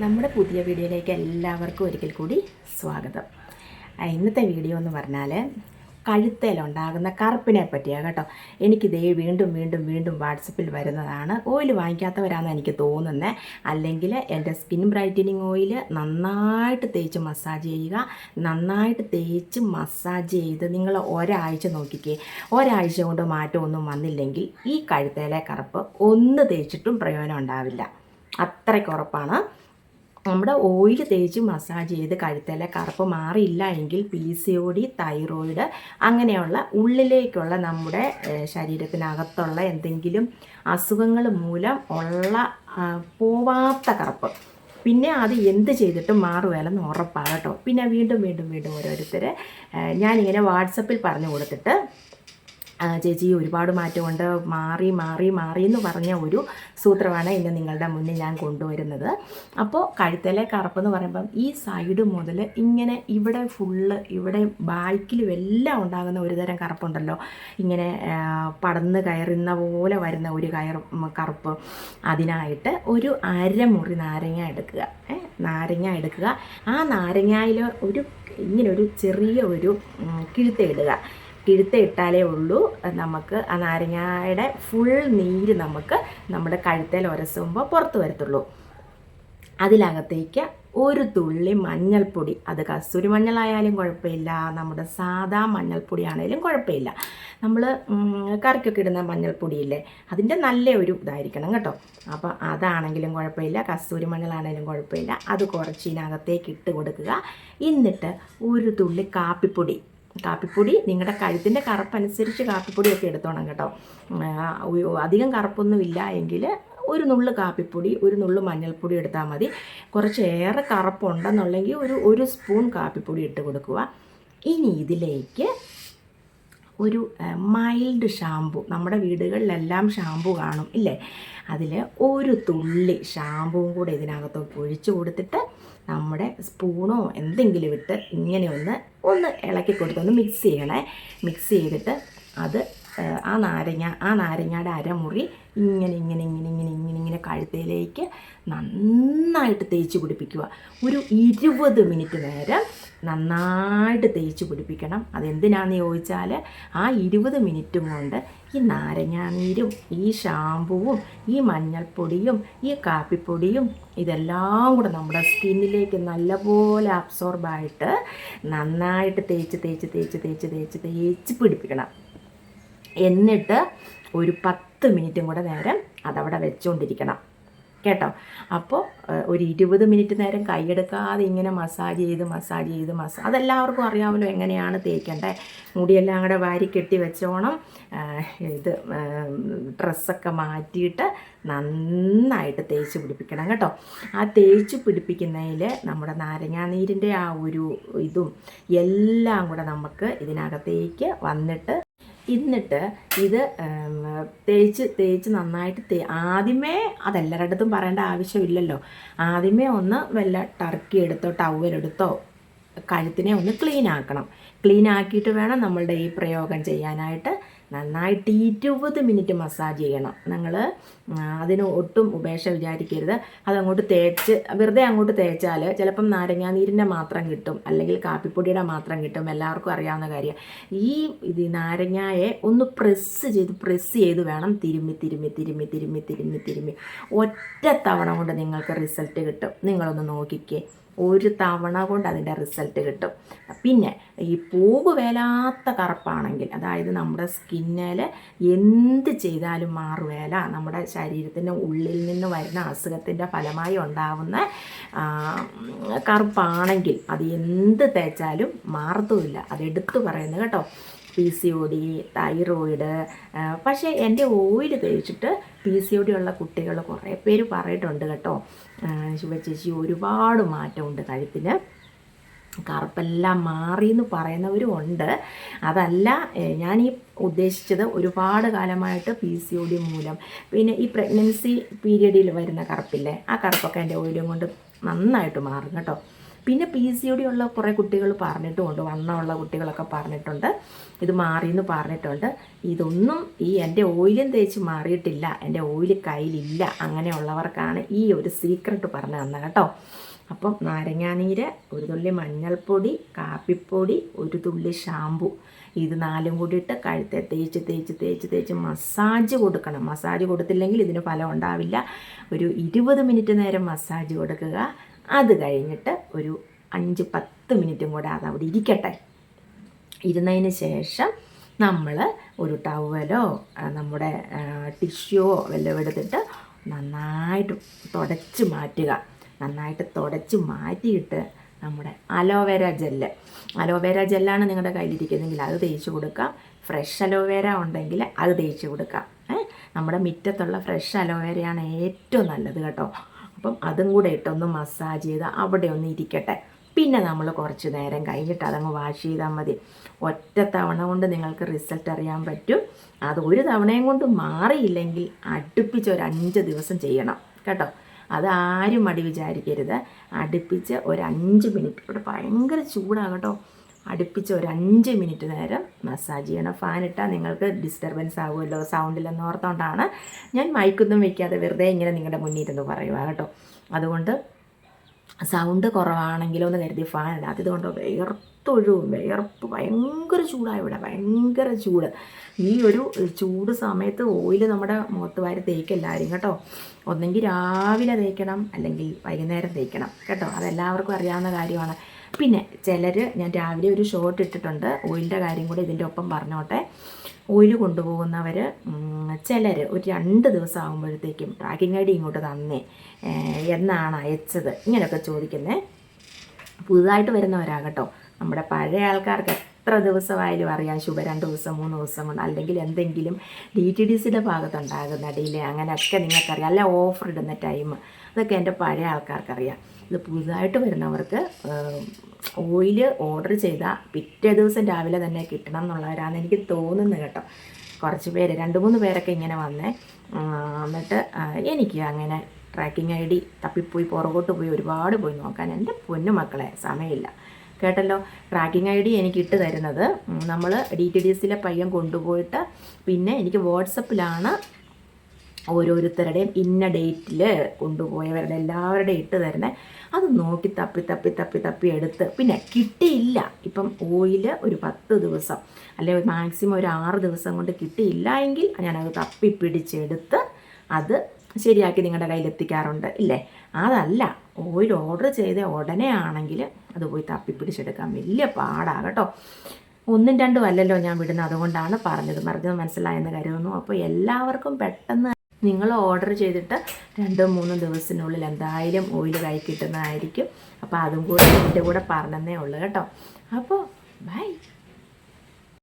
നമ്മുടെ പുതിയ വീഡിയോയിലേക്ക് എല്ലാവർക്കും ഒരിക്കൽ കൂടി സ്വാഗതം. ഇന്നത്തെ വീഡിയോ എന്ന് പറഞ്ഞാൽ കഴുത്തേലുണ്ടാകുന്ന കറുപ്പിനെ പറ്റിയാണ് കേട്ടോ. എനിക്കിതേ വീണ്ടും വീണ്ടും വീണ്ടും വാട്സപ്പിൽ വരുന്നതാണ്. ഓയിൽ വാങ്ങിക്കാത്തവരാണെന്ന് എനിക്ക് തോന്നുന്നത് അല്ലെങ്കിൽ എന്റെ സ്കിൻ ബ്രൈറ്റനിങ് ഓയിൽ നന്നായിട്ട് തേച്ച് മസാജ് ചെയ്യുക. നന്നായിട്ട് തേച്ച് മസാജ് ചെയ്ത് നിങ്ങൾ ഒരാഴ്ച നോക്കിക്കേ. ഒരാഴ്ച കൊണ്ട് മാറ്റമൊന്നും വന്നില്ലെങ്കിൽ ഈ കഴുത്തേലെ കറുപ്പ് ഒന്ന് തേച്ചിട്ടും പ്രയോജനം ഉണ്ടാവില്ല. അത്രയ്ക്ക് ഉറപ്പാണ്. നമ്മുടെ ഓയിൽ തേച്ച് മസാജ് ചെയ്ത് കഴുത്തല കറുപ്പ് മാറിയില്ല എങ്കിൽ P C O D thyroid അങ്ങനെയുള്ള ഉള്ളിലേക്കുള്ള നമ്മുടെ ശരീരത്തിനകത്തുള്ള എന്തെങ്കിലും അസുഖങ്ങൾ മൂലം ഉള്ള പോവാത്ത കറുപ്പ്. പിന്നെ അത് എന്ത് ചെയ്തിട്ടും മാറുകയല്ലെന്ന് ഉറപ്പാണ് കേട്ടോ. പിന്നെ വീണ്ടും വീണ്ടും വീണ്ടും ഓരോരുത്തർ ഞാനിങ്ങനെ വാട്സപ്പിൽ പറഞ്ഞു കൊടുത്തിട്ട് ചേച്ചി ഒരുപാട് മാറ്റമുണ്ട്. മാറി മാറി മാറി എന്ന് പറഞ്ഞ ഒരു സൂത്രമാണ് ഇന്ന് നിങ്ങളുടെ മുന്നിൽ ഞാൻ കൊണ്ടുവരുന്നത്. അപ്പോൾ കഴുത്തലെ കറുപ്പ് എന്ന് പറയുമ്പം ഈ സൈഡ് മുതൽ ഇങ്ങനെ ഇവിടെ ഫുള്ള് ഇവിടെ ബാക്കിലും എല്ലാം ഉണ്ടാകുന്ന ഒരു തരം കറുപ്പുണ്ടല്ലോ. ഇങ്ങനെ പടന്ന് കയറുന്ന പോലെ വരുന്ന ഒരു കയർ കറുപ്പ്. അതിനായിട്ട് ഒരു അരമുറി നാരങ്ങ എടുക്കുക. നാരങ്ങ എടുക്കുക. ആ നാരങ്ങയിൽ ഒരു ഇങ്ങനെ ഒരു ചെറിയ ഒരു ഉം, ഇട്ടാലേ ഉള്ളൂ. നമുക്ക് ആ നാരങ്ങയുടെ ഫുൾ നീര് നമുക്ക് നമ്മുടെ കഴുത്തേൽ ഉരസുമ്പോൾ പുറത്ത് വരത്തുള്ളൂ. അതിലകത്തേക്ക് ഒരു തുള്ളി മഞ്ഞൾപ്പൊടി. അത് കസ്തൂരി മഞ്ഞളായാലും കുഴപ്പമില്ല. നമ്മുടെ സാധാ മഞ്ഞൾപ്പൊടി ആണെങ്കിലും കുഴപ്പമില്ല നമ്മൾ കറിക്കൊക്കെ ഇടുന്ന മഞ്ഞൾപ്പൊടിയില്ലേ? അതിന്റെ നല്ല ഒരു ഇതായിരിക്കണം കേട്ടോ. അപ്പോൾ അതാണെങ്കിലും കുഴപ്പമില്ല. കസ്തൂരി മഞ്ഞളാണെങ്കിലും കുഴപ്പമില്ല. അത് കുറച്ച് ഇതിനകത്തേക്ക് ഇട്ട് കൊടുക്കുക. എന്നിട്ട് ഒരു തുള്ളി കാപ്പിപ്പൊടി. കാപ്പിപ്പൊടി നിങ്ങളുടെ കഴുത്തിന്റെ കറുപ്പനുസരിച്ച് കാപ്പിപ്പൊടിയൊക്കെ എടുത്തോണം കേട്ടോ. അധികം കറുപ്പൊന്നുമില്ല എങ്കിൽ ഒരു നുള്ള് കാപ്പിപ്പൊടി ഒരു നുള്ള് മഞ്ഞൾപ്പൊടി എടുത്താൽ മതി. കുറച്ചേറെ കറുപ്പുണ്ടെന്നുണ്ടെങ്കിൽ ഒരു ഒരു സ്പൂൺ കാപ്പിപ്പൊടി ഇട്ട് കൊടുക്കുക. ഇനി ഇതിലേക്ക് ഒരു മൈൽഡ് ഷാമ്പു നമ്മുടെ വീടുകളിലെല്ലാം ഷാമ്പു കാണും ഇല്ലേ? അതിൽ ഒരു തുള്ളി ഷാമ്പുവും കൂടെ ഇതിനകത്തോട്ട് ഒഴിച്ചു കൊടുത്തിട്ട് നമ്മുടെ സ്പൂണോ എന്തെങ്കിലും ഇട്ട് ഇങ്ങനെ ഒന്ന് ഒന്ന് ഇളക്കി കൊടുത്തൊന്ന് മിക്സ് ചെയ്യണേ. മിക്സ് ചെയ്തിട്ട് അത് ആ നാരങ്ങ ആ നാരങ്ങയുടെ അരമുറി ഇങ്ങനെ ഇങ്ങനെ ഇങ്ങനെ ഇങ്ങനെ ഇങ്ങനെ ഇങ്ങനെ കഴുത്തയിലേക്ക് നന്നായിട്ട് തേച്ച് പിടിപ്പിക്കുക. ഒരു ഇരുപത് മിനിറ്റ് നേരം നന്നായിട്ട് തേച്ച് പിടിപ്പിക്കണം. അതെന്തിനാണെന്ന് ചോദിച്ചാൽ ആ ഇരുപത് മിനിറ്റും കൊണ്ട് ഈ നാരങ്ങാനീരും ഈ ഷാമ്പുവും ഈ മഞ്ഞൾപ്പൊടിയും ഈ കാപ്പിപ്പൊടിയും ഇതെല്ലാം കൂടെ നമ്മുടെ സ്കിന്നിലേക്ക് നല്ലപോലെ അബ്സോർബായിട്ട് നന്നായിട്ട് തേച്ച് തേച്ച് തേച്ച് തേച്ച് തേച്ച് തേച്ച് പിടിപ്പിക്കണം. എന്നിട്ട് ഒരു പത്ത് മിനിറ്റും കൂടെ നേരം അതവിടെ വെച്ചുകൊണ്ടിരിക്കണം കേട്ടോ. അപ്പോൾ ഒരു ഇരുപത് മിനിറ്റ് നേരം കൈയെടുക്കാതെ ഇങ്ങനെ മസാജ് ചെയ്ത് മസാജ് ചെയ്ത് മസാ അതെല്ലാവർക്കും അറിയാമല്ലോ എങ്ങനെയാണ് തേക്കേണ്ടത് മുടിയെല്ലാം കൂടെ വാരി കെട്ടി വെച്ചോണം. ഇത് ഡ്രസ്സൊക്കെ മാറ്റിയിട്ട് നന്നായിട്ട് തേച്ച് പിടിപ്പിക്കണം കേട്ടോ. ആ തേച്ച് പിടിപ്പിക്കുന്നതിൽ നമ്മുടെ നാരങ്ങാനീരിന്റെ ആ ഒരു ഇതും എല്ലാം കൂടെ നമുക്ക് ഇതിനകത്തേക്ക് വന്നിട്ട് എന്നിട്ട് ഇത് തേച്ച് തേച്ച് നന്നായിട്ട് തേ ആദ്യമേ അതെല്ലാവരുടെടുത്തും പറയേണ്ട ആവശ്യമില്ലല്ലോ. ആദ്യമേ ഒന്ന് വല്ല ടർക്കി എടുത്തോ ടവലെടുത്തോ കഴുത്തിനെ ഒന്ന് ക്ലീൻ ആക്കണം. ക്ലീൻ ആക്കിയിട്ട് വേണം നമ്മളുടെ ഈ പ്രയോഗം ചെയ്യാനായിട്ട്. നന്നായിട്ട് ഇരുപത് മിനിറ്റ് മസാജ് ചെയ്യണം. നിങ്ങൾ അതിന് ഒട്ടും ഉപേക്ഷ വിചാരിക്കരുത്. അതങ്ങോട്ട് തേച്ച് വെറുതെ അങ്ങോട്ട് തേച്ചാൽ ചിലപ്പം നാരങ്ങാനീരിന്റെ മാത്രം കിട്ടും അല്ലെങ്കിൽ കാപ്പിപ്പൊടിയുടെ മാത്രം കിട്ടും എല്ലാവർക്കും അറിയാവുന്ന കാര്യം. ഈ ഇത് നാരങ്ങയെ ഒന്ന് പ്രസ് ചെയ്ത് പ്രസ് ചെയ്ത് വേണം തിരുമ്മി തിരുമ്മി തിരുമ്മി തിരുമ്മി തിരുമ്മി തിരുമ്മി. ഒറ്റ തവണ കൊണ്ട് നിങ്ങൾക്ക് റിസൾട്ട് കിട്ടും. നിങ്ങളൊന്ന് നോക്കിക്കേ. ഒരു തവണ കൊണ്ട് അതിന്റെ റിസൾട്ട് കിട്ടും. പിന്നെ ഈ പൂവ് വേലാത്ത കറുപ്പാണെങ്കിൽ അതായത് നമ്മുടെ സ്കിന്നിൽ എന്ത് ചെയ്താലും മാറുവേല നമ്മുടെ ശരീരത്തിന്റെ ഉള്ളിൽ നിന്ന് വരുന്ന അസുഖത്തിന്റെ ഫലമായി ഉണ്ടാവുന്ന കറുപ്പാണെങ്കിൽ അത് എന്ത് തേച്ചാലും മാറത്തുമില്ല. അതെടുത്തു പറയുന്നത് കേട്ടോ. P C O D thyroid പക്ഷേ എന്റെ ഓയിൽ തേച്ചിട്ട് പി സി ഒ ഡി ഉള്ള കുട്ടികൾ കുറേ പേര് പറയിട്ടുണ്ട് കേട്ടോ. ശിവചേച്ചി ശിവ ചേച്ചി ഒരുപാട് മാറ്റമുണ്ട് കഴുത്തിന്. കറുപ്പെല്ലാം മാറി എന്ന് പറയുന്നവരും ഉണ്ട്. അതല്ല ഞാൻ ഈ ഉദ്ദേശിച്ചത് ഒരുപാട് കാലമായിട്ട് പി സി ഒ ഡി മൂലം. പിന്നെ ഈ പ്രഗ്നൻസി പീരീഡിൽ വരുന്ന കറുപ്പില്ലേ ആ കറുപ്പൊക്കെ എന്റെ ഓയിലും കൊണ്ട് നന്നായിട്ട് മാറും കേട്ടോ. പിന്നെ പി സി ഡി ഉള്ള കുറേ കുട്ടികൾ പറഞ്ഞിട്ടുമുണ്ട്. വണ്ണമുള്ള കുട്ടികളൊക്കെ പറഞ്ഞിട്ടുണ്ട്. ഇത് മാറിയെന്ന് പറഞ്ഞിട്ടുണ്ട്. ഇതൊന്നും ഈ എന്റെ ഓയിലും തേച്ച് മാറിയിട്ടില്ല. എന്റെ ഓയിൽ കയ്യിലില്ല. അങ്ങനെയുള്ളവർക്കാണ് ഈ ഒരു സീക്രട്ട് പറഞ്ഞു തന്നത് കേട്ടോ. അപ്പം നാരങ്ങാനീര് ഒരു തുള്ളി മഞ്ഞൾപ്പൊടി കാപ്പിപ്പൊടി ഒരു തുള്ളി ഷാമ്പു ഇത് നാലും കൂടി ഇട്ട് കഴുത്തെ തേച്ച് തേച്ച് തേച്ച് തേച്ച് മസാജ് കൊടുക്കണം. മസാജ് കൊടുത്തില്ലെങ്കിൽ ഇതിന് ഫലം ഉണ്ടാവില്ല. ഒരു ഇരുപത് മിനിറ്റ് നേരം മസാജ് കൊടുക്കുക. അത് കഴിഞ്ഞിട്ട് ഒരു അഞ്ച് പത്ത് മിനിറ്റും കൂടെ അത് അവിടെ ഇരിക്കട്ടെ. ഇരുന്നതിന് ശേഷം നമ്മൾ ഒരു ടവലോ നമ്മുടെ ടിഷ്യൂവോ വല്ലതും എടുത്തിട്ട് നന്നായിട്ട് തുടച്ച് മാറ്റുക. നന്നായിട്ട് തുടച്ച് മാറ്റിയിട്ട് നമ്മുടെ അലോവേര ജെല്ല് അലോവേര ജെല്ലാണ് നിങ്ങളുടെ കയ്യിലിരിക്കുന്നതെങ്കിൽ അത് തേച്ച് കൊടുക്കാം. ഫ്രഷ് അലോവേര ഉണ്ടെങ്കിൽ അത് തേച്ച് കൊടുക്കാം. നമ്മുടെ മുറ്റത്തുള്ള ഫ്രഷ് അലോവേരയാണ് ഏറ്റവും നല്ലത് കേട്ടോ. അപ്പം അതും കൂടെ ഇട്ടൊന്ന് മസാജ് ചെയ്ത് അവിടെ ഒന്ന് ഇരിക്കട്ടെ. പിന്നെ നമ്മൾ കുറച്ച് നേരം കഴിഞ്ഞിട്ട് അതങ്ങ് വാഷ് ചെയ്താൽ മതി. ഒറ്റ തവണ കൊണ്ട് നിങ്ങൾക്ക് റിസൾട്ട് അറിയാൻ പറ്റും. അത് ഒരു തവണയും കൊണ്ട് മാറിയില്ലെങ്കിൽ അടുപ്പിച്ച് ഒരു അഞ്ച് ദിവസം ചെയ്യണം. കേട്ടോ? അത് ആരും മടി വിചാരിക്കരുത്. അടുപ്പിച്ച് ഒരു അഞ്ച് മിനിറ്റ് ഇവിടെ ഭയങ്കര ചൂടാണ് കേട്ടോ. അടുപ്പിച്ച് ഒരു അഞ്ച് മിനിറ്റ് നേരം മസാജ് ചെയ്യണം. ഫാൻ ഇട്ടാൽ നിങ്ങൾക്ക് ഡിസ്റ്റർബൻസ് ആകുമല്ലോ സൗണ്ടിലെന്ന് ഓർത്തുകൊണ്ടാണ് ഞാൻ മൈക്കൊന്നും വയ്ക്കാതെ വെറുതെ ഇങ്ങനെ നിങ്ങളുടെ മുന്നിൽ ഇരുന്ന് പറയുക കേട്ടോ. അതുകൊണ്ട് സൗണ്ട് കുറവാണെങ്കിലോ എന്ന് കരുതി ഫാൻ ഇടാം. അതുകൊണ്ട് വിയർത്തൊഴുവും വിയർപ്പ് ഭയങ്കര ചൂടാണ് ഇവിടെ ഭയങ്കര ചൂട്. ഈ ഒരു ചൂട് സമയത്ത് ഓയിൽ നമ്മുടെ മുഖത്ത് വാരി തേക്കെല്ലാവരും കേട്ടോ. ഒന്നെങ്കിൽ രാവിലെ തേക്കണം അല്ലെങ്കിൽ വൈകുന്നേരം തേക്കണം കേട്ടോ. അതെല്ലാവർക്കും അറിയാവുന്ന കാര്യമാണ്. പിന്നെ ചിലർ ഞാൻ രാവിലെ ഒരു ഷോട്ട് ഇട്ടിട്ടുണ്ട്. ഓയിലിന്റെ കാര്യം കൂടി ഇതിന്റെ ഒപ്പം പറഞ്ഞോട്ടെ. ഓയിൽ കൊണ്ടുപോകുന്നവർ ചിലർ ഒരു രണ്ട് ദിവസം ആകുമ്പോഴത്തേക്കും ട്രാക്കിംഗ് ഐ ഡി ഇങ്ങോട്ട് തന്നേ എന്നാണ് അയച്ചത്. ഇങ്ങനെയൊക്കെ ചോദിക്കുന്നത് പുതുതായിട്ട് വരുന്നവരാകട്ടോ നമ്മുടെ പഴയ ആൾക്കാർക്ക് എത്ര ദിവസമായാലും അറിയാം ശുഭ രണ്ട് ദിവസം മൂന്ന് ദിവസം കൊണ്ട് അല്ലെങ്കിൽ എന്തെങ്കിലും ഡി ടി ഡി സിയുടെ ഭാഗത്തുണ്ടാകുന്ന ഡിലേ അങ്ങനെയൊക്കെ നിങ്ങൾക്കറിയാം. അല്ല ഓഫർ ഇടുന്ന ടൈം അതൊക്കെ എന്റെ പഴയ ആൾക്കാർക്കറിയാം. ഇത് പുതുതായിട്ട് വരുന്നവർക്ക് ഓയിൽ ഓർഡർ ചെയ്താൽ പിറ്റേ ദിവസം രാവിലെ തന്നെ കിട്ടണം എന്നുള്ളവരാണെന്ന് എനിക്ക് തോന്നുന്നു കേട്ടോ. കുറച്ച് പേര് രണ്ട് മൂന്ന് പേരൊക്കെ ഇങ്ങനെ വന്നേ. എന്നിട്ട് എനിക്ക് അങ്ങനെ ട്രാക്കിംഗ് ഐ ഡി തപ്പിപ്പോയി പുറകോട്ട് പോയി ഒരുപാട് പോയി നോക്കാൻ എന്റെ പൊന്നു മക്കളെ സമയമില്ല. കേട്ടല്ലോ? ട്രാക്കിംഗ് ഐ ഡി എനിക്ക് ഇട്ട് തരുന്നത്. നമ്മൾ ഡി ടി ഡി എസിലെ പയ്യൻ കൊണ്ടുപോയിട്ട് പിന്നെ എനിക്ക് വാട്സപ്പിലാണ് ഓരോരുത്തരുടെയും ഇന്ന ഡേറ്റിൽ കൊണ്ടുപോയവരുടെ എല്ലാവരുടെയും ഇട്ട് തരുന്നത് അത് നോക്കി തപ്പി തപ്പി തപ്പി തപ്പി എടുത്ത്. പിന്നെ കിട്ടിയില്ല. ഇപ്പം ഓയിൽ ഒരു പത്ത് ദിവസം അല്ലെങ്കിൽ മാക്സിമം ഒരു ആറ് ദിവസം കൊണ്ട് കിട്ടിയില്ല എങ്കിൽ ഞാനത് തപ്പി പിടിച്ചെടുത്ത് അത് ശരിയാക്കി നിങ്ങളുടെ കയ്യിൽ എത്തിക്കാറുണ്ട്. ഇല്ലേ? അതല്ല. ഓയിൽ ഓർഡർ ചെയ്ത ഉടനെ ആണെങ്കിൽ അത് പോയി തപ്പി പിടിച്ചെടുക്കാൻ വലിയ പാടാണ് കേട്ടോ. ഒന്നും രണ്ടും അല്ലല്ലോ ഞാൻ വിടുന്നത്. അതുകൊണ്ടാണ് പറഞ്ഞത്. പറഞ്ഞത് മനസ്സിലായെന്ന് കരുതുന്നു. അപ്പോൾ എല്ലാവർക്കും പെട്ടെന്ന് നിങ്ങൾ ഓർഡർ ചെയ്തിട്ട് രണ്ടോ മൂന്നോ ദിവസത്തിനുള്ളിൽ എന്തായാലും ഓയിൽ കൈ കിട്ടുന്നതായിരിക്കും. അപ്പോൾ അതും കൂടെ എന്റെ കൂടെ പറഞ്ഞതേ ഉള്ളൂ കേട്ടോ. അപ്പോൾ